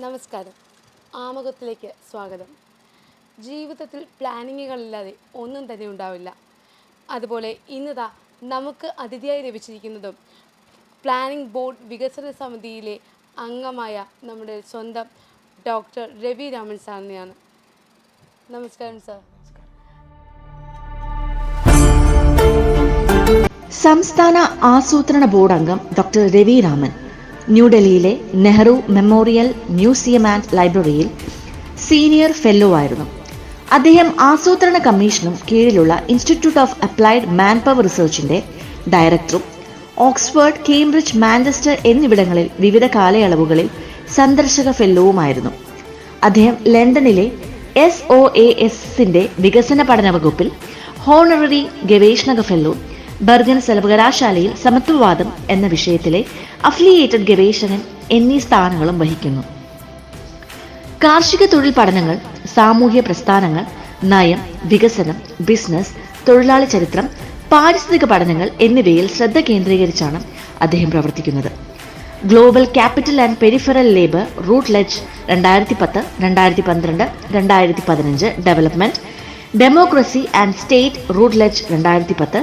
നമസ്കാരം. ആമുഖത്തിലേക്ക് സ്വാഗതം. ജീവിതത്തിൽ പ്ലാനിങ്ങുകളില്ലാതെ ഒന്നും തന്നെ ഉണ്ടാവില്ല. അതുപോലെ ഇന്നതാ നമുക്ക് അതിഥിയായി ലഭിച്ചിരിക്കുന്നതും പ്ലാനിംഗ് ബോർഡ് വികസന സമിതിയിലെ അംഗമായ നമ്മുടെ സ്വന്തം ഡോക്ടർ രവി രാമൻ സാറിനെയാണ്. നമസ്കാരം സാർ. സംസ്ഥാന ആസൂത്രണ ബോർഡ് അംഗം ഡോക്ടർ രവി രാമൻ. ന്യൂഡൽഹിയിലെ നെഹ്റു മെമ്മോറിയൽ മ്യൂസിയം ആൻഡ് ലൈബ്രറിയിൽ സീനിയർ ഫെല്ലോ ആയിരുന്നു. അദ്ദേഹം ആസൂത്രണ കമ്മീഷനും കീഴിലുള്ള institute of applied man power റിസർച്ചിന്റെ ഡയറക്ടറും ഓക്സ്ഫോർഡ് കേംബ്രിഡ്ജ് മാഞ്ചസ്റ്റർ എന്നിവിടങ്ങളിൽ വിവിധ കാലയളവുകളിൽ സന്ദർശക ഫെല്ലോവുമായിരുന്നു. അദ്ദേഹം ലണ്ടനിലെ എസ് ഒ എ എസിന്റെ വികസന പഠന വകുപ്പിൽ ഹോണററി ഗവേഷണക ഫെല്ലോ ബർഗൻ സർവകലാശാലയിൽ സമത്വവാദം എന്ന വിഷയത്തിലെ അഫിലിയേറ്റഡ് ഗവേഷകൻ എന്നീ സ്ഥാനങ്ങളും വഹിക്കുന്നു. കാർഷിക തൊഴിൽ പഠനങ്ങൾ സാമൂഹ്യ പ്രസ്ഥാനങ്ങൾ നയം വികസനം ബിസിനസ് തൊഴിലാളി ചരിത്രം പാരിസ്ഥിതിക പഠനങ്ങൾ എന്നിവയിൽ ശ്രദ്ധ കേന്ദ്രീകരിച്ചാണ് അദ്ദേഹം പ്രവർത്തിക്കുന്നത്. Global capital and peripheral labour Routledge രണ്ടായിരത്തി പത്ത് രണ്ടായിരത്തി പന്ത്രണ്ട് രണ്ടായിരത്തി പതിനഞ്ച് development democracy and state Routledge രണ്ടായിരത്തി പത്ത്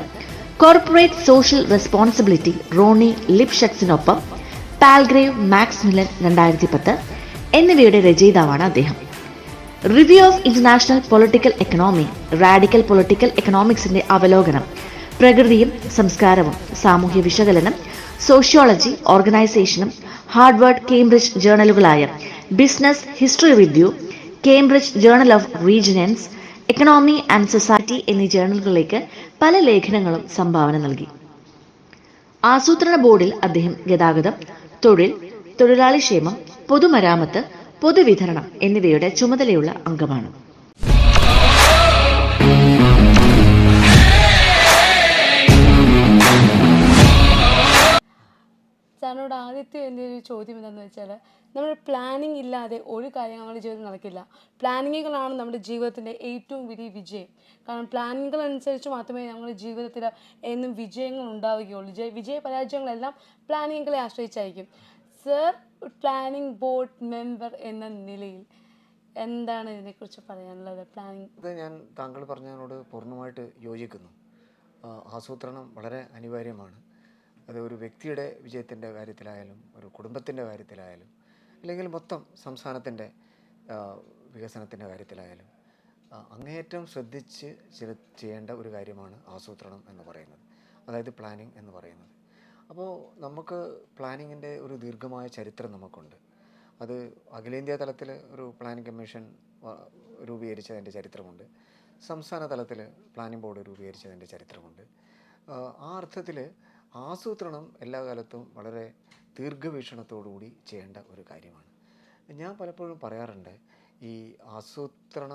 കോർപ്പറേറ്റ് സോഷ്യൽ റെസ്പോൺസിബിലിറ്റി റോണി ലിപ്ഷക്സിനൊപ്പം പാൽഗ്രേവ് മാക്സ് മില്ലൻ രണ്ടായിരത്തി പത്ത് എന്നിവയുടെ രചയിതാവാണ് അദ്ദേഹം. Review of international political economy radical political എക്കണോമിക്സിന്റെ അവലോകനം പ്രകൃതിയും സംസ്കാരവും സാമൂഹ്യ വിശകലനം സോഷ്യോളജി ഓർഗനൈസേഷനും Harvard Cambridge ജേർണലുകളായ business history review Cambridge journal of regions economy and society എന്നീ ജേർണലുകളിലേക്ക് പല ലേഖനങ്ങളും സംഭാവന നൽകി. ആസൂത്രണ ബോർഡിൽ അദ്ദേഹം ഗതാഗതം തൊഴിൽ തൊഴിലാളി ക്ഷേമം പൊതുമരാമത്ത് പൊതുവിതരണം എന്നിവയുടെ ചുമതലയുള്ള അംഗമാണ്. സാറിനോട് ആദ്യത്തെ എന്റെ ഒരു ചോദ്യം എന്താണെന്ന് വെച്ചാൽ നമ്മൾ പ്ലാനിങ് ഇല്ലാതെ ഒരു കാര്യം നമ്മുടെ ജീവിതത്തിൽ നടക്കില്ല. പ്ലാനിങ്ങുകളാണ് നമ്മുടെ ജീവിതത്തിന്റെ ഏറ്റവും വലിയ വിജയം. കാരണം പ്ലാനിങ്ങുകൾ അനുസരിച്ച് മാത്രമേ നമ്മുടെ ജീവിതത്തിൽ എന്നും വിജയങ്ങൾ ഉണ്ടാവുകയുള്ളൂ. വിജയ വിജയ പരാജയങ്ങളെല്ലാം പ്ലാനിങ്ങുകളെ ആശ്രയിച്ചായിരിക്കും. സർ പ്ലാനിംഗ് ബോർഡ് മെമ്പർ എന്ന നിലയിൽ എന്താണ് ഇതിനെക്കുറിച്ച് പറയാനുള്ളത്? പ്ലാനിങ് ഇത് ഞാൻ താങ്കൾ പറഞ്ഞതിനോട് പൂർണമായിട്ട് യോജിക്കുന്നു. ആസൂത്രണം വളരെ അനിവാര്യമാണ്. അത് ഒരു വ്യക്തിയുടെ വിജയത്തിന്റെ കാര്യത്തിലായാലും ഒരു കുടുംബത്തിന്റെ കാര്യത്തിലായാലും അല്ലെങ്കിൽ മൊത്തം സംസ്ഥാനത്തിന്റെ വികസനത്തിന്റെ കാര്യത്തിലായാലും അങ്ങേയറ്റം ശ്രദ്ധിച്ച് ചെയ്യേണ്ട ഒരു കാര്യമാണ് ആസൂത്രണം എന്ന് പറയുന്നത്. അതായത് പ്ലാനിങ് എന്ന് പറയുന്നത്. അപ്പോൾ നമുക്ക് പ്ലാനിങ്ങിന്റെ ഒരു ദീർഘമായ ചരിത്രം നമുക്കുണ്ട്. അത് അഖിലേന്ത്യാ തലത്തിൽ ഒരു പ്ലാനിംഗ് കമ്മീഷൻ രൂപീകരിച്ചതിന്റെ ചരിത്രമുണ്ട്. സംസ്ഥാന തലത്തിൽ പ്ലാനിംഗ് ബോർഡ് രൂപീകരിച്ചതിന്റെ ചരിത്രമുണ്ട്. ആ അർത്ഥത്തിൽ ആസൂത്രണം എല്ലാ കാലത്തും വളരെ ദീർഘവീക്ഷണത്തോടുകൂടി ചെയ്യേണ്ട ഒരു കാര്യമാണ്. ഞാൻ പലപ്പോഴും പറയാറുണ്ട് ഈ ആസൂത്രണ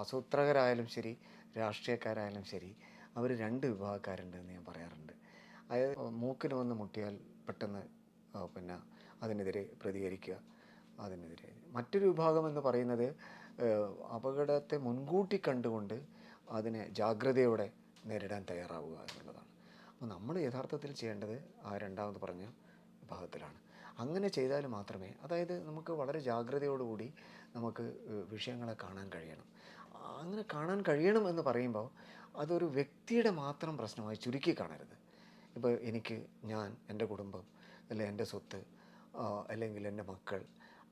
ആസൂത്രകരായാലും ശരി രാഷ്ട്രീയക്കാരായാലും ശരി അവർ രണ്ട് വിഭാഗക്കാരുണ്ട് എന്ന് ഞാൻ പറയാറുണ്ട്. അതായത് മൂക്കിന് വന്ന് മുട്ടിയാൽ പെട്ടെന്ന് പിന്നെ അതിനെതിരെ പ്രതികരിക്കുക അതിനെതിരെ. മറ്റൊരു വിഭാഗം എന്ന് പറയുന്നത് അപകടത്തെ മുൻകൂട്ടി കണ്ടുകൊണ്ട് അതിനെ ജാഗ്രതയോടെ നേരിടാൻ തയ്യാറാവുക എന്നുള്ളതാണ്. അപ്പോൾ നമ്മൾ യഥാർത്ഥത്തിൽ ചെയ്യേണ്ടത് ആ രണ്ടാമത് പറഞ്ഞ വിഭാഗത്തിലാണ് അങ്ങനെ ചെയ്താൽ മാത്രമേ അതായത് നമുക്ക് വളരെ ജാഗ്രതയോടുകൂടി നമുക്ക് വിഷയങ്ങളെ കാണാൻ കഴിയണം. അങ്ങനെ കാണാൻ കഴിയണം എന്ന് പറയുമ്പോൾ അതൊരു വ്യക്തിയുടെ മാത്രം പ്രശ്നമായി ചുരുക്കി കാണരുത്. ഇപ്പോൾ എനിക്ക് ഞാൻ എന്റെ കുടുംബം അല്ലെ എന്റെ സ്വത്ത് അല്ലെങ്കിൽ എന്റെ മക്കൾ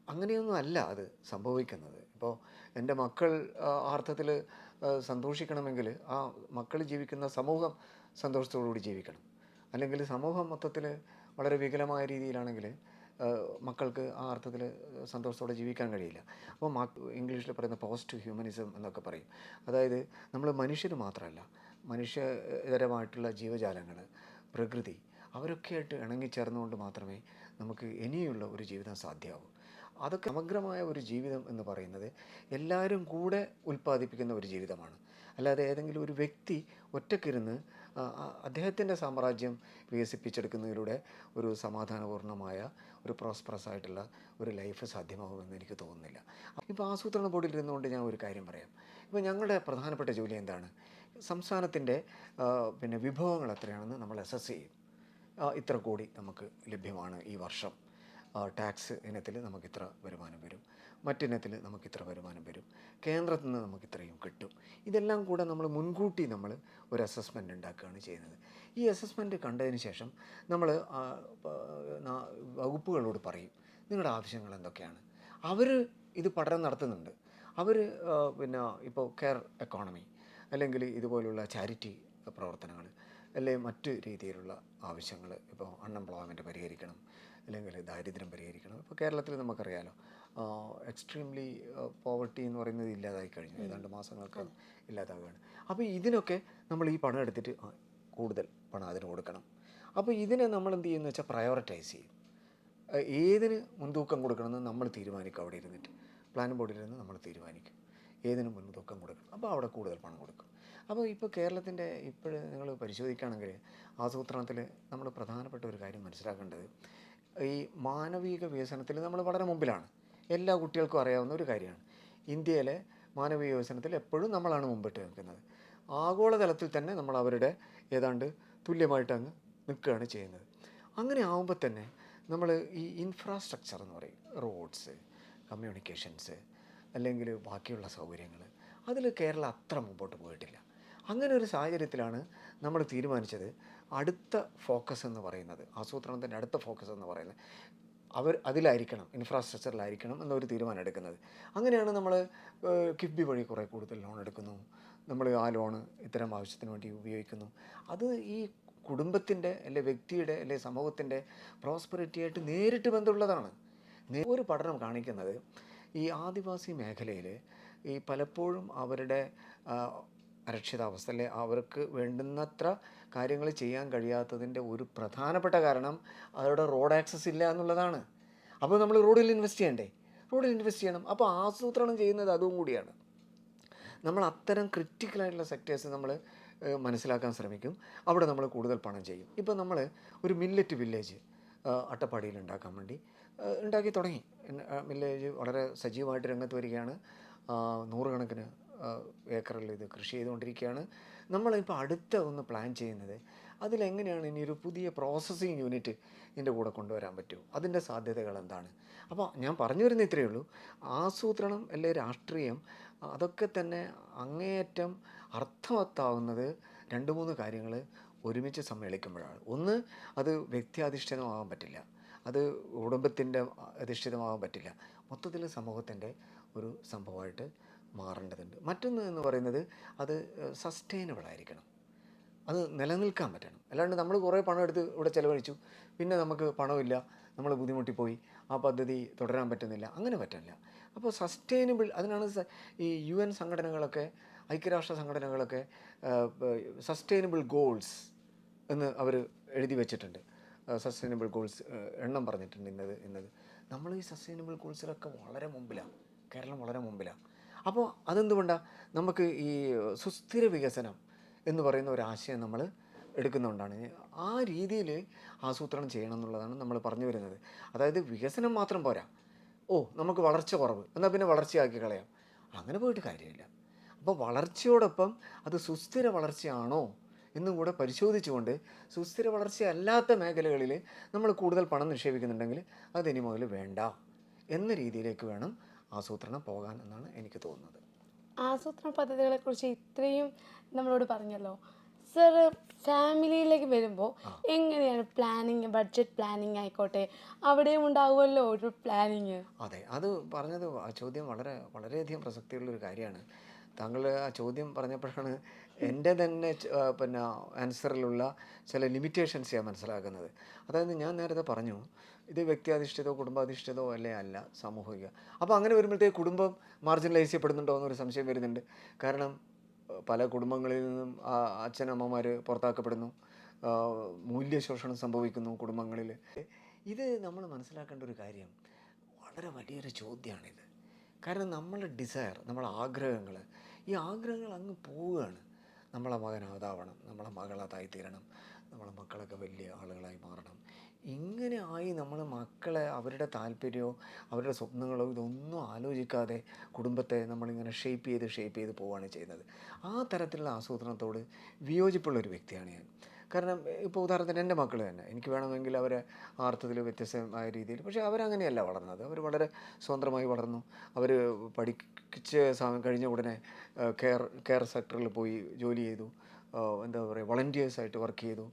അങ്ങനെയൊന്നും അല്ല അത് സംഭവിക്കുന്നത്. ഇപ്പോൾ എന്റെ മക്കൾ ആ, അർത്ഥത്തിൽ സന്തോഷിക്കണമെങ്കിൽ ആ മക്കൾ ജീവിക്കുന്ന സമൂഹം സന്തോഷത്തോടുകൂടി ജീവിക്കണം. അല്ലെങ്കിൽ സമൂഹം മൊത്തത്തിൽ വളരെ വികലമായ രീതിയിലാണെങ്കിൽ മക്കൾക്ക് ആ അർത്ഥത്തിൽ സന്തോഷത്തോടെ ജീവിക്കാൻ കഴിയില്ല. അപ്പോൾ ഇംഗ്ലീഷിൽ പറയുന്ന പോസ്റ്റ് ഹ്യൂമനിസം എന്നൊക്കെ പറയും. അതായത് നമ്മൾ മനുഷ്യർ മാത്രമല്ല മനുഷ്യതരമായിട്ടുള്ള ജീവജാലങ്ങൾ പ്രകൃതി അവരൊക്കെയായിട്ട് ഇണങ്ങിച്ചേർന്നുകൊണ്ട് മാത്രമേ നമുക്ക് ഇനിയുള്ള ഒരു ജീവിതം സാധ്യമാവൂ. അതൊക്കെ സമഗ്രമായ ഒരു ജീവിതം എന്ന് പറയുന്നത് എല്ലാവരും കൂടെ ഉൽപ്പാദിപ്പിക്കുന്ന ഒരു ജീവിതമാണ്. അല്ലാതെ ഏതെങ്കിലും ഒരു വ്യക്തി ഒറ്റക്കിരുന്ന് അദ്ദേഹത്തിന്റെ സാമ്രാജ്യം വികസിപ്പിച്ചെടുക്കുന്നതിലൂടെ ഒരു സമാധാനപൂർണമായ ഒരു പ്രോസ്പറസ് ആയിട്ടുള്ള ഒരു ലൈഫ് സാധ്യമാകുമെന്ന് എനിക്ക് തോന്നുന്നില്ല. ഇപ്പോൾ ആസൂത്രണ ബോർഡിൽ ഇരുന്നുകൊണ്ട് ഞാൻ ഒരു കാര്യം പറയാം. ഇപ്പോൾ ഞങ്ങളുടെ പ്രധാനപ്പെട്ട ജോലി എന്താണ്? സംസ്ഥാനത്തിന്റെ പിന്നെ വിഭവങ്ങൾ എത്രയാണെന്ന് നമ്മൾ അസസ് ചെയ്യും. ഇത്ര കോടി നമുക്ക് ലഭ്യമാണ് ഈ വർഷം. ടാക്സ് ഇനത്തിൽ നമുക്ക് ഇത്ര വരുമാനം വരും. മറ്റിനത്തിൽ നമുക്ക് ഇത്ര വരുമാനം വരും. കേന്ദ്രത്തിൽ നിന്ന് നമുക്ക് ഇത്രയും കിട്ടും. ഇതെല്ലാം കൂടെ നമ്മൾ മുൻകൂട്ടി നമ്മൾ ഒരു അസസ്മെന്റ് ഉണ്ടാക്കുകയാണ് ചെയ്യുന്നത്. ഈ അസസ്മെന്റ് കണ്ടതിന് ശേഷം നമ്മൾ വകുപ്പുകളോട് പറയും നിങ്ങളുടെ ആവശ്യങ്ങൾ എന്തൊക്കെയാണ്? അവർ ഇത് പഠനം നടത്തുന്നുണ്ട്. അവർ പിന്നെ ഇപ്പോൾ കെയർ എക്കോണമി അല്ലെങ്കിൽ ഇതുപോലുള്ള ചാരിറ്റി പ്രവർത്തനങ്ങൾ അല്ലെങ്കിൽ മറ്റു രീതിയിലുള്ള ആവശ്യങ്ങൾ ഇപ്പോൾ അൺഎംപ്ലോയ്മെന്റ് പരിഹരിക്കണം. അല്ലെങ്കിൽ ദാരിദ്ര്യം പരിഹരിക്കണം. ഇപ്പോൾ കേരളത്തിൽ നമുക്കറിയാലോ എക്സ്ട്രീംലി പോവർട്ടി എന്ന് പറയുന്നത് ഇല്ലാതായി കഴിഞ്ഞു. ഏതാണ്ട് മാസങ്ങൾക്ക് ഇല്ലാതാവുകയാണ്. അപ്പോൾ ഇതിനൊക്കെ നമ്മൾ ഈ പണം എടുത്തിട്ട് കൂടുതൽ പണം അതിന് കൊടുക്കണം. അപ്പോൾ ഇതിനെ നമ്മൾ എന്ത് ചെയ്യുന്നു വെച്ചാൽ പ്രയോറിറ്റൈസ് ചെയ്യും. ഏതിന് മുൻതൂക്കം കൊടുക്കണമെന്ന് നമ്മൾ തീരുമാനിക്കും അവിടെ ഇരുന്നിട്ട്. പ്ലാൻ ബോർഡിൽ നിന്ന് നമ്മൾ തീരുമാനിക്കും. ഏതിന് മുൻതൂക്കം കൊടുക്കും അപ്പോൾ അവിടെ കൂടുതൽ പണം കൊടുക്കും. അപ്പോൾ ഇപ്പോൾ കേരളത്തിന്റെ ഇപ്പോഴും നിങ്ങൾ പരിശോധിക്കുകയാണെങ്കിൽ ആസൂത്രണത്തിൽ നമ്മൾ പ്രധാനപ്പെട്ട ഒരു കാര്യം മനസ്സിലാക്കേണ്ടത് ഈ മാനവിക വികസനത്തിൽ നമ്മൾ വളരെ മുമ്പിലാണ്. എല്ലാ കുട്ടികൾക്കും അറിയാവുന്ന ഒരു കാര്യമാണ്. ഇന്ത്യയിലെ മാനവിക വികസനത്തിൽ എപ്പോഴും നമ്മളാണ് മുമ്പിട്ട് നിൽക്കുന്നത്. ആഗോളതലത്തിൽ തന്നെ നമ്മൾ അവരുടെ ഏതാണ്ട് തുല്യമായിട്ട് അങ്ങ് നിൽക്കുകയാണ് ചെയ്യുന്നത്. അങ്ങനെ ആകുമ്പോൾ തന്നെ നമ്മൾ ഈ ഇൻഫ്രാസ്ട്രക്ചർ എന്ന് പറയും റോഡ്സ് കമ്മ്യൂണിക്കേഷൻസ് അല്ലെങ്കിൽ ബാക്കിയുള്ള സൗകര്യങ്ങൾ അതിൽ കേരളം അത്ര മുമ്പോട്ട് പോയിട്ടില്ല. അങ്ങനെ ഒരു സാഹചര്യത്തിലാണ് നമ്മൾ തീരുമാനിച്ചത് അടുത്ത ഫോക്കസ് എന്ന് പറയുന്നത് ആസൂത്രണത്തിന്റെ അടുത്ത ഫോക്കസ് എന്ന് പറയുന്നത് അവർ അതിലായിരിക്കണം ഇൻഫ്രാസ്ട്രക്ചറിലായിരിക്കണം എന്നൊരു തീരുമാനം എടുക്കുന്നത് അങ്ങനെയാണ് നമ്മൾ കിഫ്ബി വഴി കുറേ കൂടുതൽ ലോൺ എടുക്കുന്നു. നമ്മൾ ആ ലോണ് ഇത്തരം ആവശ്യത്തിന് വേണ്ടി ഉപയോഗിക്കുന്നു. അത് ഈ കുടുംബത്തിന്റെ അല്ലെ വ്യക്തിയുടെ അല്ലെ സമൂഹത്തിന്റെ പ്രോസ്പെറിറ്റിയായിട്ട് നേരിട്ട് ബന്ധമുള്ളതാണ്. ഒരു പഠനം കാണിക്കുന്നത് ഈ ആദിവാസി മേഖലയിൽ ഈ പലപ്പോഴും അവരുടെ അരക്ഷിതാവസ്ഥ അല്ലെ അവർക്ക് വേണ്ടുന്നത്ര കാര്യങ്ങൾ ചെയ്യാൻ കഴിയാത്തതിന്റെ ഒരു പ്രധാനപ്പെട്ട കാരണം അവരുടെ റോഡ് ആക്സസ് ഇല്ല എന്നുള്ളതാണ്. അപ്പോൾ നമ്മൾ റോഡിൽ ഇൻവെസ്റ്റ് ചെയ്യണ്ടേ? റോഡിൽ ഇൻവെസ്റ്റ് ചെയ്യണം. അപ്പോൾ ആസൂത്രണം ചെയ്യുന്നത് അതും കൂടിയാണ്. നമ്മൾ അത്തരം ക്രിറ്റിക്കലായിട്ടുള്ള സെക്ടേഴ്സ് നമ്മൾ മനസ്സിലാക്കാൻ ശ്രമിക്കും. അവിടെ നമ്മൾ കൂടുതൽ പണം ചെയ്യും. ഇപ്പോൾ നമ്മൾ ഒരു മില്ലറ്റ് വില്ലേജ് അട്ടപ്പാടിയിൽ ഉണ്ടാക്കാൻ വേണ്ടി ഉണ്ടാക്കി തുടങ്ങി. മില്ലേജ് വളരെ സജീവമായിട്ട് രംഗത്ത് വരികയാണ്. നൂറുകണക്കിന് ഏക്കറിൽ ഇത് കൃഷി ചെയ്തുകൊണ്ടിരിക്കുകയാണ്. നമ്മളിപ്പോൾ അടുത്ത ഒന്ന് പ്ലാൻ ചെയ്യുന്നത് അതിലെങ്ങനെയാണ് ഇനി ഒരു പുതിയ പ്രോസസ്സിങ് യൂണിറ്റ് ഇതിന്റെ കൂടെ കൊണ്ടുവരാൻ പറ്റുമോ? അതിന്റെ സാധ്യതകൾ എന്താണ്? അപ്പോൾ ഞാൻ പറഞ്ഞു വരുന്ന ഇത്രയേ ഉള്ളൂ. ആസൂത്രണം അല്ലെ രാഷ്ട്രീയം അതൊക്കെ തന്നെ അങ്ങേയറ്റം അർത്ഥവത്താവുന്നത് രണ്ട് മൂന്ന് കാര്യങ്ങൾ ഒരുമിച്ച് സമ്മേളിക്കുമ്പോഴാണ്. ഒന്ന് അത് വ്യക്തിയാധിഷ്ഠിതമാകാൻ പറ്റില്ല. അത് കുടുംബത്തിന്റെ അധിഷ്ഠിതമാകാൻ പറ്റില്ല. മൊത്തത്തിൽ സമൂഹത്തിന്റെ ഒരു സംഭവമായിട്ട് മാറേണ്ടതുണ്ട്. മറ്റൊന്ന് എന്ന് പറയുന്നത് അത് സസ്റ്റൈനബിൾ ആയിരിക്കണം. അത് നിലനിൽക്കാൻ പറ്റണം. അല്ലാണ്ട് നമ്മൾ കുറേ പണം എടുത്ത് ഇവിടെ ചിലവഴിച്ചു. പിന്നെ നമുക്ക് പണമില്ല. നമ്മൾ ബുദ്ധിമുട്ടിപ്പോയി. ആ പദ്ധതി തുടരാൻ പറ്റുന്നില്ല. അങ്ങനെ പറ്റില്ല അപ്പോൾ സസ്റ്റൈനബിൾ അതിനാണ് ഈ യു എൻ സംഘടനകളൊക്കെ ഐക്യരാഷ്ട്ര സംഘടനകളൊക്കെ സസ്റ്റൈനബിൾ ഗോൾസ് എന്ന് അവർ എഴുതി വെച്ചിട്ടുണ്ട്. സസ്റ്റൈനബിൾ ഗോൾസ് എണ്ണം പറഞ്ഞിട്ടുണ്ട് ഇന്നത് ഇന്നത്. നമ്മൾ ഈ സസ്റ്റൈനബിൾ ഗോൾസിലൊക്കെ വളരെ മുമ്പിലാണ് കേരളം വളരെ മുമ്പിലാണ് അപ്പോൾ അതെന്തുകൊണ്ടാണ് നമുക്ക് ഈ സുസ്ഥിര വികസനം എന്ന് പറയുന്ന ഒരു ആശയം നമ്മൾ എടുക്കുന്നുകൊണ്ടാണ് ആ രീതിയിൽ ആസൂത്രണം ചെയ്യണം എന്നുള്ളതാണ് നമ്മൾ പറഞ്ഞു വരുന്നത്. അതായത് വികസനം മാത്രം പോരാ. ഓ നമുക്ക് വളർച്ച കുറവ്. എന്നാൽ പിന്നെ വളർച്ചയാക്കി കളയാം. അങ്ങനെ പോയിട്ട് കാര്യമില്ല. അപ്പോൾ വളർച്ചയോടൊപ്പം അത് സുസ്ഥിര വളർച്ചയാണോ എന്നും കൂടെ പരിശോധിച്ചുകൊണ്ട് സുസ്ഥിര വളർച്ചയല്ലാത്ത മേഖലകളിൽ നമ്മൾ കൂടുതൽ പണം നിക്ഷേപിക്കുന്നുണ്ടെങ്കിൽ അത് ഇനി മുതൽ വേണ്ട എന്ന രീതിയിലേക്ക് വേണം ആസൂത്രണം പോകാൻ എന്നാണ് എനിക്ക് തോന്നുന്നത്. ആസൂത്രണ പദ്ധതികളെ കുറിച്ച് ഇത്രയും നമ്മളോട് പറഞ്ഞല്ലോ. സർ ഫാമിലിയിലേക്ക് വരുമ്പോൾ എങ്ങനെയാണ് പ്ലാനിങ് ബഡ്ജറ്റ് പ്ലാനിങ് ആയിക്കോട്ടെ അവിടെയും ഉണ്ടാവുമല്ലോ ഒരു പ്ലാനിങ് അതെ അത് പറഞ്ഞത് ആ ചോദ്യം വളരെ വളരെയധികം പ്രസക്തിയുള്ളൊരു കാര്യമാണ്. താങ്കൾ ആ ചോദ്യം പറഞ്ഞപ്പോഴാണ് എന്റെ തന്നെ പിന്നെ ആൻസറിലുള്ള ചില ലിമിറ്റേഷൻസ് ഞാൻ മനസ്സിലാക്കുന്നത്. അതായത് ഞാൻ നേരത്തെ പറഞ്ഞു ഇത് വ്യക്തിയാധിഷ്ഠിതോ കുടുംബാധിഷ്ഠിതോ അല്ലേ അല്ല സാമൂഹിക. അപ്പോൾ അങ്ങനെ വരുമ്പോഴത്തേക്ക് കുടുംബം മാർജിനലൈസ് ചെയ്യപ്പെടുന്നുണ്ടോ എന്നൊരു സംശയം വരുന്നുണ്ട്. കാരണം പല കുടുംബങ്ങളിൽ നിന്നും അച്ഛനമ്മമാർ പുറത്താക്കപ്പെടുന്നു മൂല്യ മൂല്യശോഷണം സംഭവിക്കുന്നു കുടുംബങ്ങളിൽ. ഇത് നമ്മൾ മനസ്സിലാക്കേണ്ട ഒരു കാര്യം വളരെ വലിയൊരു ചോദ്യമാണിത്. കാരണം നമ്മളെ ഡിസയർ നമ്മളെ ആഗ്രഹങ്ങൾ ഈ ആഗ്രഹങ്ങൾ അങ്ങ് പോവുകയാണ്. നമ്മളെ മകൻ അതാവണം നമ്മളെ മകൾ അതായി തീരണം നമ്മളെ മക്കളൊക്കെ വലിയ ആളുകളായി മാറണം. ഇങ്ങനെ ആയി നമ്മൾ മക്കളെ അവരുടെ താല്പര്യമോ അവരുടെ സ്വപ്നങ്ങളോ ഇതൊന്നും ആലോചിക്കാതെ കുടുംബത്തെ നമ്മളിങ്ങനെ ഷേപ്പ് ചെയ്ത് ഷേപ്പ് ചെയ്ത് പോവുകയാണ് ചെയ്യുന്നത്. ആ തരത്തിലുള്ള ആസൂത്രണത്തോട് വിയോജിപ്പുള്ള ഒരു വ്യക്തിയാണ് ഞാൻ. കാരണം ഇപ്പോൾ ഉദാഹരണത്തിന് എന്റെ മക്കൾ തന്നെ. എനിക്ക് വേണമെങ്കിൽ അവരെ ആർത്തത്തിൽ വ്യത്യസ്തമായ രീതിയിൽ പക്ഷേ അവരങ്ങനെയല്ല വളർന്നത്. അവർ വളരെ സ്വതന്ത്രമായി വളർന്നു. അവർ പഠിച്ച് സമയം കഴിഞ്ഞ ഉടനെ കെയർ കെയർ സെക്ടറിൽ പോയി ജോലി ചെയ്തു. എന്താ പറയുക വളണ്ടിയേഴ്സായിട്ട് വർക്ക് ചെയ്തു.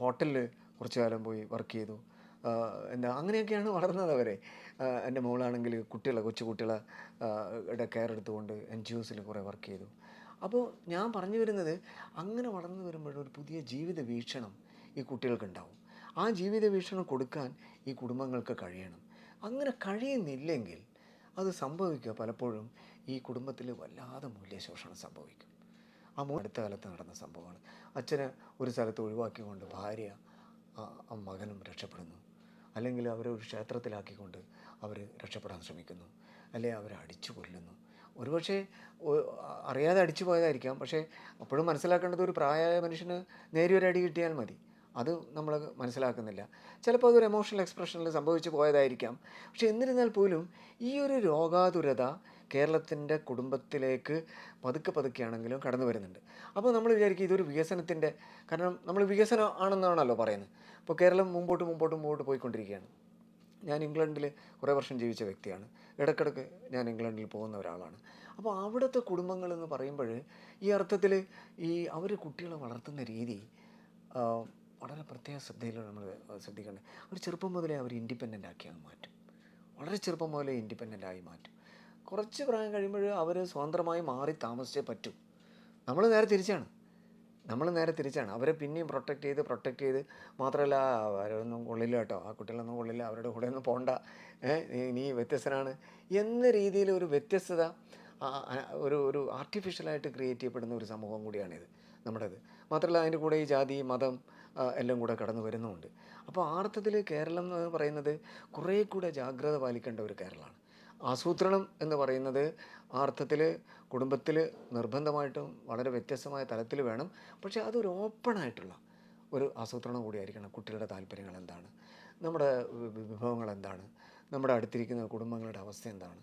ഹോട്ടലിൽ കുറച്ചു കാലം പോയി വർക്ക് ചെയ്തു. എന്താ അങ്ങനെയൊക്കെയാണ് വളർന്നത് അവരെ. എന്റെ മോളാണെങ്കിൽ കുട്ടികളെ കൊച്ചുകുട്ടികളെ കെയർ എടുത്തുകൊണ്ട് എൻ ജി ഒസിൽ കുറേ വർക്ക് ചെയ്തു. അപ്പോൾ ഞാൻ പറഞ്ഞു വരുന്നത് അങ്ങനെ വളർന്നു വരുമ്പോൾ ഒരു പുതിയ ജീവിത വീക്ഷണം ഈ കുട്ടികൾക്കുണ്ടാവും. ആ ജീവിത വീക്ഷണം കൊടുക്കാൻ ഈ കുടുംബങ്ങൾക്ക് കഴിയണം. അങ്ങനെ കഴിയുന്നില്ലെങ്കിൽ അത് സംഭവിക്കുക പലപ്പോഴും ഈ കുടുംബത്തിൽ വല്ലാതെ മൂല്യശോഷണം സംഭവിക്കും. ആ അടുത്ത കാലത്ത് നടന്ന സംഭവമാണ്. അച്ഛനെ ഒരു സ്ഥലത്ത് ഒഴിവാക്കിക്കൊണ്ട് ഭാര്യ ആ ആ മകനും രക്ഷപ്പെടുന്നു. അല്ലെങ്കിൽ അവരെ ഒരു ക്ഷേത്രത്തിലാക്കിക്കൊണ്ട് അവർ രക്ഷപ്പെടാൻ ശ്രമിക്കുന്നു. അല്ലെങ്കിൽ അവരെ അടിച്ചു കൊല്ലുന്നു ഒരുപക്ഷെ അറിയാതെ അടിച്ചു പോയതായിരിക്കാം. പക്ഷേ അപ്പോഴും മനസ്സിലാക്കേണ്ടത് ഒരു പ്രായമായ മനുഷ്യന് നേരിയൊരു അടി കിട്ടിയാൽ മതി. അത് നമ്മൾ മനസ്സിലാക്കുന്നില്ല. ചിലപ്പോൾ അതൊരു എമോഷണൽ എക്സ്പ്രഷനിൽ സംഭവിച്ചു പോയതായിരിക്കാം. പക്ഷെ എന്നിരുന്നാൽ പോലും ഈ ഒരു രോഗാതുരത കേരളത്തിന്റെ കുടുംബത്തിലേക്ക് പതുക്കെ പതുക്കെയാണെങ്കിലും കടന്നു വരുന്നുണ്ട്. അപ്പോൾ നമ്മൾ വിചാരിക്കും ഇതൊരു വികസനത്തിന്റെ കാരണം നമ്മൾ വികസനം ആണെന്നാണല്ലോ പറയുന്നത്. അപ്പോൾ കേരളം മുമ്പോട്ട് മുമ്പോട്ട് മുമ്പോട്ട് പോയിക്കൊണ്ടിരിക്കുകയാണ്. ഞാൻ ഇംഗ്ലണ്ടിൽ കുറേ വർഷം ജീവിച്ച വ്യക്തിയാണ്. ഇടയ്ക്കിടയ്ക്ക് ഞാൻ ഇംഗ്ലണ്ടിൽ പോകുന്ന ഒരാളാണ്. അപ്പോൾ അവിടുത്തെ കുടുംബങ്ങളെന്ന് പറയുമ്പോൾ ഈ അർത്ഥത്തിൽ ഈ അവർ കുട്ടികളെ വളർത്തുന്ന രീതി വളരെ പ്രത്യേക ശ്രദ്ധയിൽ നമ്മൾ ശ്രദ്ധിക്കേണ്ടത്. അവർ ചെറുപ്പം മുതലേ അവർ ഇൻഡിപെൻഡന്റ് ആക്കി അങ്ങ് മാറ്റും. വളരെ ചെറുപ്പം മുതലേ ഇൻഡിപെൻഡന്റ് ആയി മാറ്റും. കുറച്ച് പ്രായം കഴിയുമ്പോൾ അവർ സ്വതന്ത്രമായി മാറി താമസിച്ചേ പറ്റൂ. നമ്മൾ നേരെ തിരിച്ചാണ്. നമ്മൾ നേരെ തിരിച്ചാണ്. അവരെ പിന്നെയും പ്രൊട്ടക്റ്റ് ചെയ്ത് പ്രൊട്ടക്റ്റ് ചെയ്ത് മാത്രമല്ല അവരൊന്നും കൊള്ളില്ല കേട്ടോ. ആ കുട്ടികളൊന്നും കൊള്ളില്ല. അവരുടെ കൂടെ ഒന്നും പോണ്ട. നീ- വ്യത്യസ്തനാണ്. എന്ന രീതിയിൽ ഒരു വ്യത്യസ്തത ഒരു ഒരു ആർട്ടിഫിഷ്യലായിട്ട് ക്രിയേറ്റ് ചെയ്യപ്പെടുന്ന ഒരു സമൂഹം കൂടിയാണിത് നമ്മുടേത്. മാത്രമല്ല അതിന്റെ കൂടെ ഈ ജാതി മതം എല്ലാം കൂടെ കടന്നു വരുന്നുമുണ്ട്. അപ്പോൾ ആർത്ഥത്തിൽ കേരളം എന്ന് പറയുന്നത് കുറേ കൂടെ ജാഗ്രത പാലിക്കേണ്ട ഒരു കേരളമാണ്. ആസൂത്രണം എന്ന് പറയുന്നത് ആ അർത്ഥത്തിൽ കുടുംബത്തിൽ നിർബന്ധമായിട്ടും വളരെ വ്യത്യസ്തമായ തലത്തിൽ വേണം. പക്ഷേ അതൊരു ഓപ്പണായിട്ടുള്ള ഒരു ആസൂത്രണം കൂടിയായിരിക്കണം കുട്ടികളുടെ താല്പര്യങ്ങൾ എന്താണ് നമ്മുടെ വിഭവങ്ങൾ എന്താണ് നമ്മുടെ അടുത്തിരിക്കുന്ന കുടുംബങ്ങളുടെ അവസ്ഥ എന്താണ്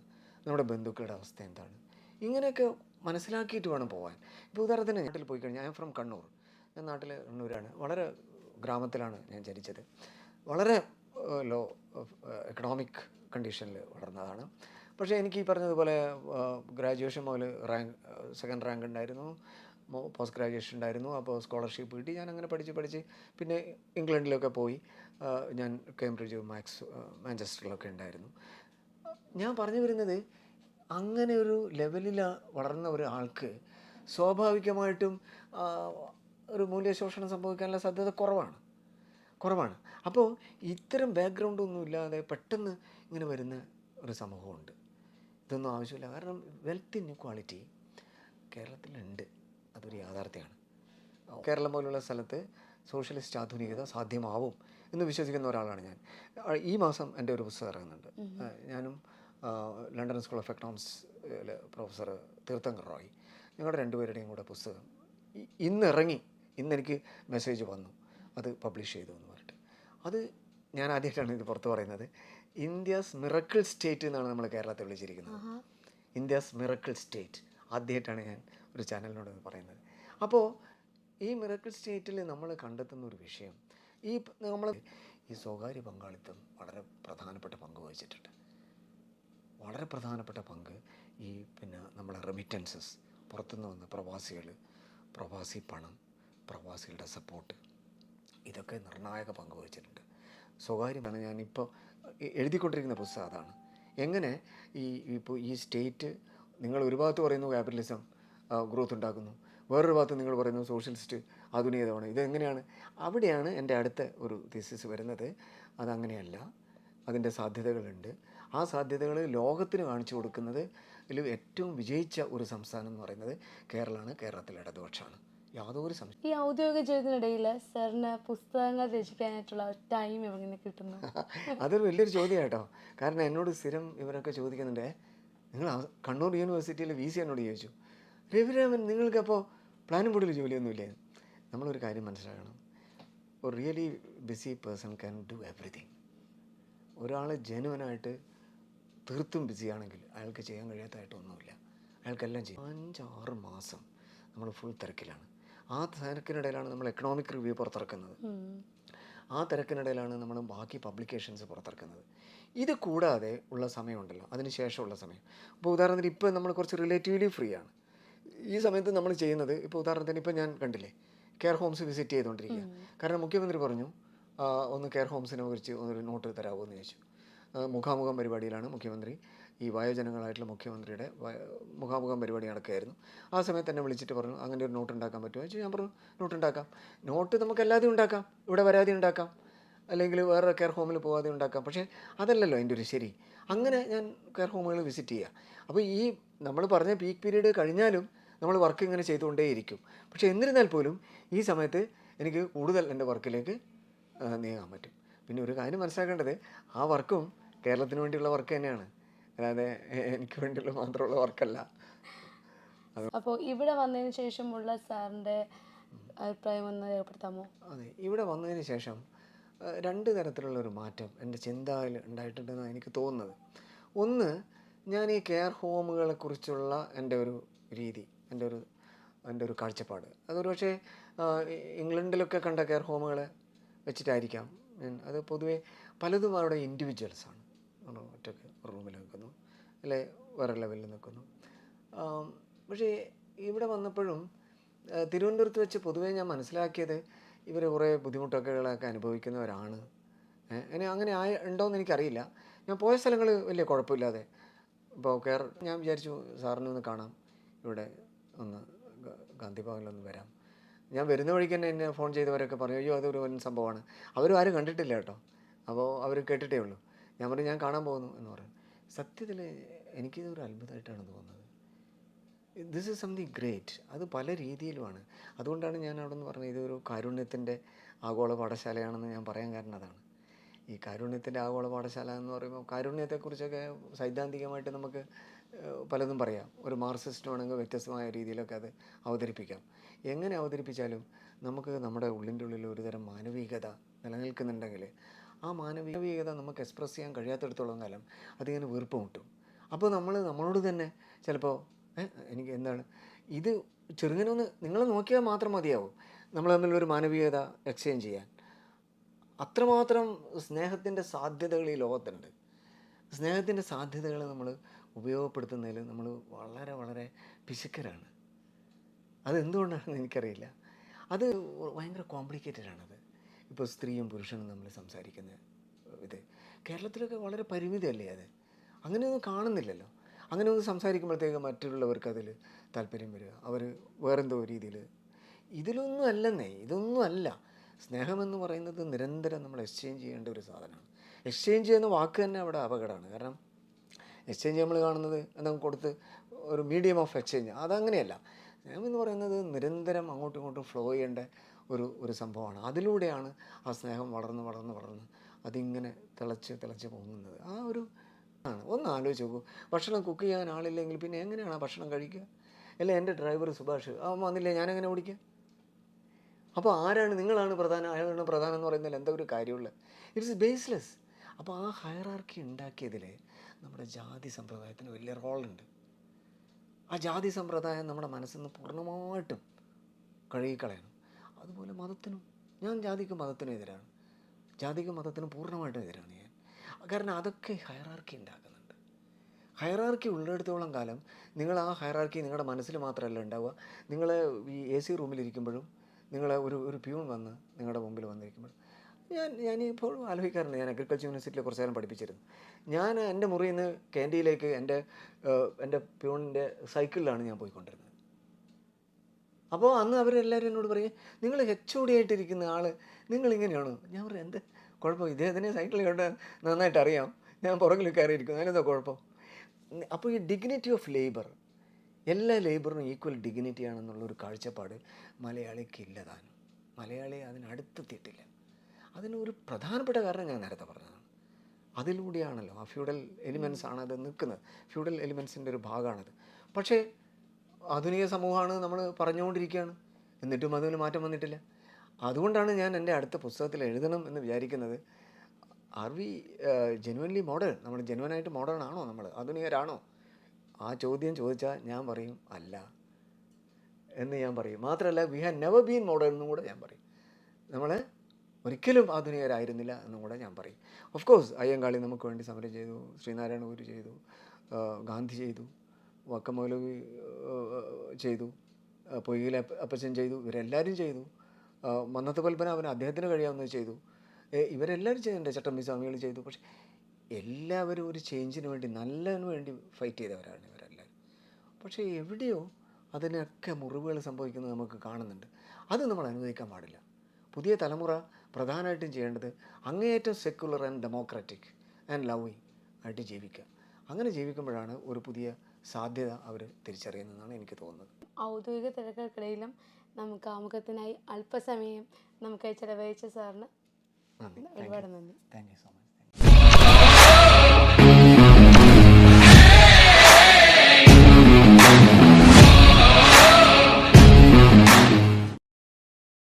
നമ്മുടെ ബന്ധുക്കളുടെ അവസ്ഥ എന്താണ്. ഇങ്ങനെയൊക്കെ മനസ്സിലാക്കിയിട്ട് വേണം പോകാൻ ഇപ്പോൾ ഉദാഹരണത്തിന് നാട്ടിൽ പോയി കഴിഞ്ഞാൽ ഞാൻ ഫ്രം കണ്ണൂർ. ഞാൻ നാട്ടിൽ കണ്ണൂരാണ്. വളരെ ഗ്രാമത്തിലാണ് ഞാൻ ജനിച്ചത്. വളരെ ലോ എക്കണോമിക് കണ്ടീഷനിൽ വളർന്നതാണ്. പക്ഷേ എനിക്ക് ഈ പറഞ്ഞതുപോലെ ഗ്രാജുവേഷൻ മുതൽ റാങ്ക് സെക്കൻഡ് റാങ്ക് ഉണ്ടായിരുന്നു. പോസ്റ്റ് ഗ്രാജുവേഷൻ ഉണ്ടായിരുന്നു. അപ്പോൾ സ്കോളർഷിപ്പ് കിട്ടി. ഞാൻ അങ്ങനെ പഠിച്ച് പഠിച്ച് പിന്നെ ഇംഗ്ലണ്ടിലൊക്കെ പോയി. ഞാൻ കേംബ്രിഡ്ജ് മാക്സ് മാഞ്ചസ്റ്ററിലൊക്കെ ഉണ്ടായിരുന്നു. ഞാൻ പറഞ്ഞു വരുന്നത് അങ്ങനെ ഒരു ലെവലിൽ വളർന്ന ഒരാൾക്ക് സ്വാഭാവികമായിട്ടും ഒരു മൂല്യശോഷണം സംഭവിക്കാനുള്ള സാധ്യത കുറവാണ്. കുറവാണ്. അപ്പോൾ ഇത്തരം ബാക്ക്ഗ്രൗണ്ട് ഇല്ലാതെ പെട്ടെന്ന് ഇങ്ങനെ വരുന്ന ഒരു സമൂഹമുണ്ട്. ഇതൊന്നും ആവശ്യമില്ല. കാരണം വെൽത്ത് ഇൻഇക്വാളിറ്റി കേരളത്തിലുണ്ട്. അതൊരു യാഥാർത്ഥ്യമാണ്. കേരളം പോലുള്ള സ്ഥലത്ത് സോഷ്യലിസ്റ്റ് ആധുനികത സാധ്യമാവും എന്ന് വിശ്വസിക്കുന്ന ഒരാളാണ് ഞാൻ. ഈ മാസം എന്റെ ഒരു പുസ്തകം ഇറങ്ങുന്നുണ്ട്. ഞാനും London school of economics professor Tirthankar Roy ഞങ്ങളുടെ രണ്ടുപേരുടെയും കൂടെ പുസ്തകം ഇന്നിറങ്ങി ഇന്ന് ഇറങ്ങി. ഇന്ന് എനിക്ക് മെസ്സേജ് വന്നു. അത് പബ്ലിഷ് ചെയ്തു എന്ന് പറഞ്ഞിട്ട്. അത് ഞാൻ ആദ്യമായിട്ടാണ് ഇത് പുറത്ത് പറയുന്നത്. ഇന്ത്യാസ് മിറക്കിൾ സ്റ്റേറ്റ് എന്നാണ് നമ്മൾ കേരളത്തെ വിളിച്ചിരിക്കുന്നത്. India's miracle state. ആദ്യമായിട്ടാണ് ഞാൻ ഒരു ചാനലിനോട് പറയുന്നത്. അപ്പോൾ ഈ മിറക്കിൾ സ്റ്റേറ്റിൽ നമ്മൾ കണ്ടെത്തുന്ന ഒരു വിഷയം ഈ നമ്മൾ ഈ സ്വകാര്യ പങ്കാളിത്തം വളരെ പ്രധാനപ്പെട്ട പങ്ക് വഹിച്ചിട്ടുണ്ട്. വളരെ പ്രധാനപ്പെട്ട പങ്ക് ഈ പിന്നെ നമ്മളെ റെമിറ്റൻസസ് പുറത്തുനിന്ന് വന്ന പ്രവാസികൾ പ്രവാസി പണം പ്രവാസികളുടെ സപ്പോർട്ട് ഇതൊക്കെ നിർണായക പങ്ക് വഹിച്ചിട്ടുണ്ട്. സ്വകാര്യമാണ് ഞാനിപ്പോൾ എഴുതിക്കൊണ്ടിരിക്കുന്ന പുസ്തകം അതാണ്. എങ്ങനെ ഈ ഇപ്പോൾ ഈ സ്റ്റേറ്റ് നിങ്ങൾ ഒരു ഭാഗത്ത് പറയുന്നു ക്യാപിറ്റലിസം ഗ്രോത്ത് ഉണ്ടാക്കുന്നു. വേറൊരു ഭാഗത്ത് നിങ്ങൾ പറയുന്നു സോഷ്യലിസ്റ്റ് ആധുനികതമാണ് ഇതെങ്ങനെയാണ്? അവിടെയാണ് എന്റെ അടുത്ത ഒരു തീസിസ് വരുന്നത്. അതങ്ങനെയല്ല. അതിന്റെ സാധ്യതകളുണ്ട്. ആ സാധ്യതകൾ ലോകത്തിന് കാണിച്ചു കൊടുക്കുന്നത് ഇതിൽ ഏറ്റവും വിജയിച്ച ഒരു സംസ്ഥാനം എന്ന് പറയുന്നത് കേരളമാണ്. കേരളത്തിലെ ഇടതുപക്ഷമാണ്. യാതൊരു സംശയം ഈ ഔദ്യോഗിക ജീവിതത്തിനിടയിൽ സാറിന് പുസ്തകങ്ങൾ രചിക്കാനായിട്ടുള്ള ടൈം എങ്ങനെ കിട്ടുന്നു. അതൊരു വലിയൊരു ചോദ്യം കേട്ടോ കാരണം എന്നോട് സ്ഥിരം ഇവരൊക്കെ ചോദിക്കുന്നുണ്ട് നിങ്ങൾ കണ്ണൂർ യൂണിവേഴ്സിറ്റിയിലെ വി സി എന്നോട് ചോദിച്ചു. രവിരാമൻ നിങ്ങൾക്കപ്പോൾ പ്ലാനും ബോർഡിൽ ജോലിയൊന്നുമില്ലേ? നമ്മളൊരു കാര്യം മനസ്സിലാക്കണം. ഒരു really busy person can do everything ഒരാൾ ജനുവനായിട്ട് തീർത്തും ബിസിയാണെങ്കിൽ അയാൾക്ക് ചെയ്യാൻ കഴിയാത്തതായിട്ടൊന്നുമില്ല അയാൾക്കെല്ലാം ചെയ്യും. അഞ്ചാറ് മാസം നമ്മൾ ഫുൾ തിരക്കിലാണ്. ആ തിരക്കിനിടയിലാണ് നമ്മൾ എക്കണോമിക് റിവ്യൂ പുറത്തിറക്കുന്നത്. ആ തിരക്കിനിടയിലാണ് നമ്മൾ ബാക്കി പബ്ലിക്കേഷൻസ് പുറത്തിറക്കുന്നത്. ഇത് കൂടാതെ ഉള്ള സമയമുണ്ടല്ലോ. അതിന് ശേഷമുള്ള സമയം. ഇപ്പോൾ ഉദാഹരണത്തിന് ഇപ്പോൾ നമ്മൾ കുറച്ച് റിലേറ്റീവ്ലി ഫ്രീ ആണ്. ഈ സമയത്ത് നമ്മൾ ചെയ്യുന്നത് ഇപ്പോൾ ഉദാഹരണത്തിന് ഇപ്പോൾ ഞാൻ കണ്ടില്ലേ കെയർ ഹോംസ് വിസിറ്റ് ചെയ്തുകൊണ്ടിരിക്കുക കാരണം മുഖ്യമന്ത്രി പറഞ്ഞു ഒന്ന് കെയർ ഹോംസിനെ കുറിച്ച് ഒരു നോട്ട് തരാമോ എന്ന് ചോദിച്ചു. മുഖാമുഖം പരിപാടിയിലാണ് മുഖ്യമന്ത്രി. ഈ വയോജനങ്ങളായിട്ടുള്ള മുഖ്യമന്ത്രിയുടെ മുഖാമുഖം പരിപാടി നടക്കുകയായിരുന്നു. ആ സമയത്ത് തന്നെ വിളിച്ചിട്ട് പറഞ്ഞു അങ്ങനെ ഒരു നോട്ട് ഉണ്ടാക്കാൻ പറ്റുമോ? ചോദിച്ചു ഞാൻ പറഞ്ഞു നോട്ട് ഉണ്ടാക്കാം. നോട്ട് നമുക്ക് എല്ലാതെയും ഉണ്ടാക്കാം. ഇവിടെ വരാതെ ഉണ്ടാക്കാം. അല്ലെങ്കിൽ വേറെ കെയർ ഹോമിൽ പോകാതെ ഉണ്ടാക്കാം. പക്ഷേ അതല്ലല്ലോ എന്റെ ഒരു ശരി. അങ്ങനെ ഞാൻ കെയർ ഹോമുകൾ വിസിറ്റ് ചെയ്യുക അപ്പോൾ ഈ നമ്മൾ പറഞ്ഞ പീക്ക് പീരീഡ് കഴിഞ്ഞാലും നമ്മൾ വർക്ക് ഇങ്ങനെ ചെയ്തുകൊണ്ടേയിരിക്കും. പക്ഷേ എന്നിരുന്നാൽ പോലും ഈ സമയത്ത് എനിക്ക് കൂടുതൽ എന്റെ വർക്കിലേക്ക് നീങ്ങാൻ പറ്റും. പിന്നെ ഒരു കാര്യം മനസ്സിലാക്കേണ്ടത് ആ വർക്കും കേരളത്തിന് വേണ്ടിയുള്ള വർക്ക് തന്നെയാണ്. അല്ലാതെ എനിക്ക് വേണ്ടിയുള്ള മാത്രമുള്ള വർക്കല്ല. അപ്പോൾ ഇവിടെ വന്നതിന് ശേഷമുള്ള സാറിന്റെ അഭിപ്രായം ഒന്ന് രേഖപ്പെടുത്താമോ? അതെ ഇവിടെ വന്നതിന് ശേഷം രണ്ട് തരത്തിലുള്ള ഒരു മാറ്റം എന്റെ ചിന്തയിൽ ഉണ്ടായിട്ടുണ്ടെന്നാണ് എനിക്ക് തോന്നുന്നത്. ഒന്ന് ഞാൻ ഈ കെയർ ഹോമുകളെ കുറിച്ചുള്ള എന്റെ ഒരു രീതി എന്റെ ഒരു എന്റെ ഒരു കാഴ്ചപ്പാട്. അതൊരു പക്ഷേ ഇംഗ്ലണ്ടിലൊക്കെ കണ്ട കെയർ ഹോമുകളെ വെച്ചിട്ടായിരിക്കാം. അത് പൊതുവേ പലതും അവിടെ ഇൻഡിവിജ്വൽസാണ് ഒറ്റയ്ക്ക് റൂമിൽ നിൽക്കുന്നു. അല്ലെ വേറെ ലെവലിൽ നിൽക്കുന്നു. പക്ഷേ ഇവിടെ വന്നപ്പോഴും തിരുവനന്തപുരത്ത് വെച്ച് പൊതുവേ ഞാൻ മനസ്സിലാക്കിയത് ഇവർ കുറേ ബുദ്ധിമുട്ടൊക്കെകളൊക്കെ അനുഭവിക്കുന്നവരാണ്. അങ്ങനെ അങ്ങനെ ആയ ഉണ്ടോയെന്ന് എനിക്കറിയില്ല. ഞാൻ പോയ സ്ഥലങ്ങൾ വലിയ കുഴപ്പമില്ലാതെ ഇപ്പോൾ കേർ ഞാൻ വിചാരിച്ചു സാറിനെ ഒന്ന് കാണാം. ഇവിടെ ഒന്ന് ഗാന്ധി ഭവനിലൊന്ന് വരാം. ഞാൻ വരുന്ന വഴിക്ക് തന്നെ എന്നെ ഫോൺ ചെയ്തവരൊക്കെ പറഞ്ഞു അയ്യോ അതൊരു വൻ സംഭവമാണ്. അവരും ആരും കണ്ടിട്ടില്ല കേട്ടോ. അപ്പോൾ അവർ കേട്ടിട്ടേ ഉള്ളൂ. ഞാൻ പറഞ്ഞു ഞാൻ കാണാൻ പോകുന്നു എന്ന് പറഞ്ഞു. സത്യത്തിൽ എനിക്കിതൊരു അത്ഭുതമായിട്ടാണ് തോന്നുന്നത്. ദിസ് ഇസ് സംതിങ് ഗ്രേറ്റ് അത് പല രീതിയിലുമാണ്. അതുകൊണ്ടാണ് ഞാൻ അവിടെ നിന്ന് പറഞ്ഞത് ഇതൊരു കാരുണ്യത്തിന്റെ ആഗോള പാഠശാലയാണെന്ന് ഞാൻ പറയാൻ കാരണം അതാണ്. ഈ കാരുണ്യത്തിന്റെ ആഗോള പാഠശാല എന്ന് പറയുമ്പോൾ കാരുണ്യത്തെക്കുറിച്ചൊക്കെ സൈദ്ധാന്തികമായിട്ട് നമുക്ക് പലതും പറയാം. ഒരു മാർസിസ്റ്റ് ആണെങ്കിൽ വ്യത്യസ്തമായ രീതിയിലൊക്കെ അത് അവതരിപ്പിക്കാം. എങ്ങനെ അവതരിപ്പിച്ചാലും നമുക്ക് നമ്മുടെ ഉള്ളിന്റെ ഉള്ളിൽ ഒരുതരം മാനവികത നിലനിൽക്കുന്നുണ്ടെങ്കിൽ ആ മാനവികത നമുക്ക് എക്സ്പ്രസ് ചെയ്യാൻ കഴിയാത്തിടത്തോളം കാലം അതിങ്ങനെ വീർപ്പ് മുട്ടും. അപ്പോൾ നമ്മൾ നമ്മളോട് തന്നെ ചിലപ്പോൾ എനിക്ക് എന്താണ്? ഇത് ചെറുങ്ങനെ ഒന്ന് നിങ്ങൾ നോക്കിയാൽ മാത്രം മതിയാവും നമ്മൾ തമ്മിലൊരു മാനവികത എക്സ്ചേഞ്ച് ചെയ്യാൻ. അത്രമാത്രം സ്നേഹത്തിന്റെ സാധ്യതകൾ ഈ ലോകത്തുണ്ട് സ്നേഹത്തിന്റെ സാധ്യതകൾ നമ്മൾ ഉപയോഗപ്പെടുത്തുന്നതിൽ നമ്മൾ വളരെ വളരെ പിശുക്കരാണ്. അതെന്തുകൊണ്ടാണെന്ന് എനിക്കറിയില്ല. അത് ഭയങ്കര കോംപ്ലിക്കേറ്റഡ് ആണത്. ഇപ്പോൾ സ്ത്രീയും പുരുഷനും നമ്മൾ സംസാരിക്കുന്ന ഇത്. കേരളത്തിലൊക്കെ വളരെ പരിമിതമല്ലേ അത്? അങ്ങനെയൊന്നും കാണുന്നില്ലല്ലോ. അങ്ങനെ ഒന്ന് സംസാരിക്കുമ്പോഴത്തേക്ക് മറ്റുള്ളവർക്ക് അതിൽ താല്പര്യം വരിക. അവർ വേറെന്തോ രീതിയിൽ ഇതിലൊന്നും അല്ലെന്നേ ഇതൊന്നും അല്ല. സ്നേഹമെന്ന് പറയുന്നത് നിരന്തരം നമ്മൾ എക്സ്ചേഞ്ച് ചെയ്യേണ്ട ഒരു സാധനമാണ്. എക്സ്ചേഞ്ച് ചെയ്യുന്ന വാക്ക് തന്നെ അവിടെ അപകടമാണ്. കാരണം എക്സ്ചേഞ്ച് നമ്മൾ കാണുന്നത് എന്തെങ്കിലും കൊടുത്ത് ഒരു മീഡിയം ഓഫ് എക്സ്ചേഞ്ച് അതങ്ങനെയല്ല. സ്നേഹം എന്ന് പറയുന്നത് നിരന്തരം അങ്ങോട്ടും ഇങ്ങോട്ടും ഫ്ലോ ചെയ്യേണ്ട ഒരു ഒരു സംഭവമാണ്. അതിലൂടെയാണ് ആ സ്നേഹം വളർന്ന് വളർന്ന് വളർന്ന് അതിങ്ങനെ തിളച്ച് തിളച്ച് പോകുന്നത് ആ ഒരു ആണ്. ഒന്ന് ആലോചിച്ച് നോക്കൂ. ഭക്ഷണം കുക്ക് ചെയ്യാൻ ആളില്ലെങ്കിൽ പിന്നെ എങ്ങനെയാണ് ആ ഭക്ഷണം കഴിക്കുക? അല്ല? എന്റെ ഡ്രൈവർ സുഭാഷ് അവൻ വന്നില്ലേ? ഞാനെങ്ങനെ ഓടിക്കുക അപ്പോൾ ആരാണ് നിങ്ങളാണ് പ്രധാനം അയാളാണ് പ്രധാനം എന്ന് പറയുന്നതിൽ എന്താ ഒരു കാര്യമുള്ളത്? ഇറ്റ്സ് ബേസ്ലെസ് അപ്പോൾ ആ ഹയറാർക്കി ഉണ്ടാക്കിയതിൽ നമ്മുടെ ജാതി സമ്പ്രദായത്തിന് വലിയ റോളുണ്ട് ആ ജാതി സമ്പ്രദായം നമ്മുടെ മനസ്സിൽ നിന്ന് പൂർണമായിട്ടും കഴുകിക്കളയണം. അതുപോലെ മതത്തിനും ഞാൻ ജാതിക്കും മതത്തിനും എതിരാണ്. ജാതിക്കും മതത്തിനും പൂർണമായിട്ടും എതിരാണ് ഞാൻ. കാരണം അതൊക്കെ ഹയറാർക്കി ഉണ്ടാക്കുന്നുണ്ട്. ഹയറാർക്കി ഉള്ളിടത്തോളം കാലം നിങ്ങൾ ആ ഹയറാർക്കി നിങ്ങളുടെ മനസ്സിൽ മാത്രമല്ല ഉണ്ടാവുക. നിങ്ങൾ ഈ എ സി റൂമിലിരിക്കുമ്പോഴും നിങ്ങൾ ഒരു ഒരു പ്യൂൺ വന്ന് നിങ്ങളുടെ മുമ്പിൽ വന്നിരിക്കുമ്പോഴും. ഞാൻ ഞാൻ ഇപ്പോഴും ആലോചിക്കാറുണ്ട്. ഞാൻ അഗ്രികൾച്ചർ യൂണിവേഴ്സിറ്റിയിൽ കുറച്ച് നേരം പഠിപ്പിച്ചിരുന്നു. ഞാൻ എന്റെ മുറിയിൽ നിന്ന് ക്യാന്റീനിലേക്ക് എന്റെ എന്റെ പ്യൂണിന്റെ സൈക്കിളിലാണ് ഞാൻ പോയിക്കൊണ്ടിരുന്നത്. അപ്പോൾ അന്ന് അവരെല്ലാവരും എന്നോട് പറയും നിങ്ങൾ എച്ച് ഒ ഡി ആയിട്ടിരിക്കുന്ന ആൾ നിങ്ങളിങ്ങനെയാണോ ഞാൻ പറയും എന്ത്? കുഴപ്പം ഇദ്ദേഹത്തിനെ സൈക്കിളിൽ കൊണ്ട് നന്നായിട്ട് അറിയാം. ഞാൻ പുറകിൽ കയറിയിരിക്കുന്നു. അതിനെന്താ കുഴപ്പം? അപ്പോൾ ഈ ഡിഗ്നിറ്റി ഓഫ് ലേബർ എല്ലാ ലേബറിനും ഈക്വൽ ഡിഗ്നിറ്റി ആണെന്നുള്ളൊരു കാഴ്ചപ്പാട് മലയാളിക്ക് ഇല്ലതാനും മലയാളി അതിനടുത്തെത്തിയിട്ടില്ല അതിനൊരു പ്രധാനപ്പെട്ട കാരണം ഞാൻ നേരത്തെ പറഞ്ഞതാണ്. അതിലൂടെയാണല്ലോ ആ ഫ്യൂഡൽ എലിമെൻസ് ആണ് അത് നിൽക്കുന്നത് ഫ്യൂഡൽ എലിമെൻസിന്റെ ഒരു ഭാഗമാണത്. പക്ഷേ ആധുനിക സമൂഹമാണ് നമ്മൾ പറഞ്ഞുകൊണ്ടിരിക്കുകയാണ്. എന്നിട്ടും അതിന് മാറ്റം വന്നിട്ടില്ല. അതുകൊണ്ടാണ് ഞാൻ എന്റെ അടുത്ത പുസ്തകത്തിൽ എഴുതണം എന്ന് വിചാരിക്കുന്നത്. ആർ വി ജെനുവൻലി മോഡേൺ നമ്മൾ ജെനുവനായിട്ട് മോഡേൺ ആണോ നമ്മൾ? ആധുനികരാണോ? ആ ചോദ്യം ചോദിച്ചാൽ ഞാൻ പറയും അല്ല എന്ന് ഞാൻ പറയും. മാത്രമല്ല we have never been modern എന്നും കൂടെ ഞാൻ പറയും. നമ്മൾ ഒരിക്കലും ആധുനികരായിരുന്നില്ല എന്നും കൂടെ ഞാൻ പറയും. ഓഫ് കോഴ്സ് അയ്യങ്കാളി നമുക്ക് വേണ്ടി സമരം ചെയ്തു ശ്രീനാരായണ ഗുരു ചെയ്തു ഗാന്ധി ചെയ്തു. വക്കമൗലവി ചെയ്തു. പൊയ്യിൽ അപ്പച്ചൻ ചെയ്തു. ഇവരെല്ലാവരും ചെയ്തു. മന്നത്ത് കൽപ്പന അവൻ അദ്ദേഹത്തിന് കഴിയാവുന്നത് ചെയ്തു. ഇവരെല്ലാവരും ചെയ്തിട്ടുണ്ട് ചട്ടമ്പി സ്വാമികൾ ചെയ്തു. പക്ഷെ എല്ലാവരും ഒരു ചേഞ്ചിന് വേണ്ടി നല്ലതിന് വേണ്ടി ഫൈറ്റ് ചെയ്തവരാണ് ഇവരെല്ലാവരും പക്ഷേ എവിടെയോ അതിനൊക്കെ മുറിവുകൾ സംഭവിക്കുന്നത് നമുക്ക് കാണുന്നുണ്ട്. അത് നമ്മൾ അനുവദിക്കാൻ പാടില്ല. പുതിയ തലമുറ പ്രധാനമായിട്ടും ചെയ്യേണ്ടത് അങ്ങേയറ്റം secular and democratic and loving ആയിട്ട് ജീവിക്കുക. അങ്ങനെ ജീവിക്കുമ്പോഴാണ് ഒരു പുതിയ സാധ്യത അവർ തിരിച്ചറിയുന്നതാണ് എനിക്ക് തോന്നുന്നത്. ഔദ്യോഗിക തിരക്കുകൾക്കിടയിലും നമുക്ക് ആമുഖത്തിനായി അല്പസമയം നമുക്ക് ചെലവഴിച്ച സാറിന് ഒരുപാട് നന്ദി. Thank you so much.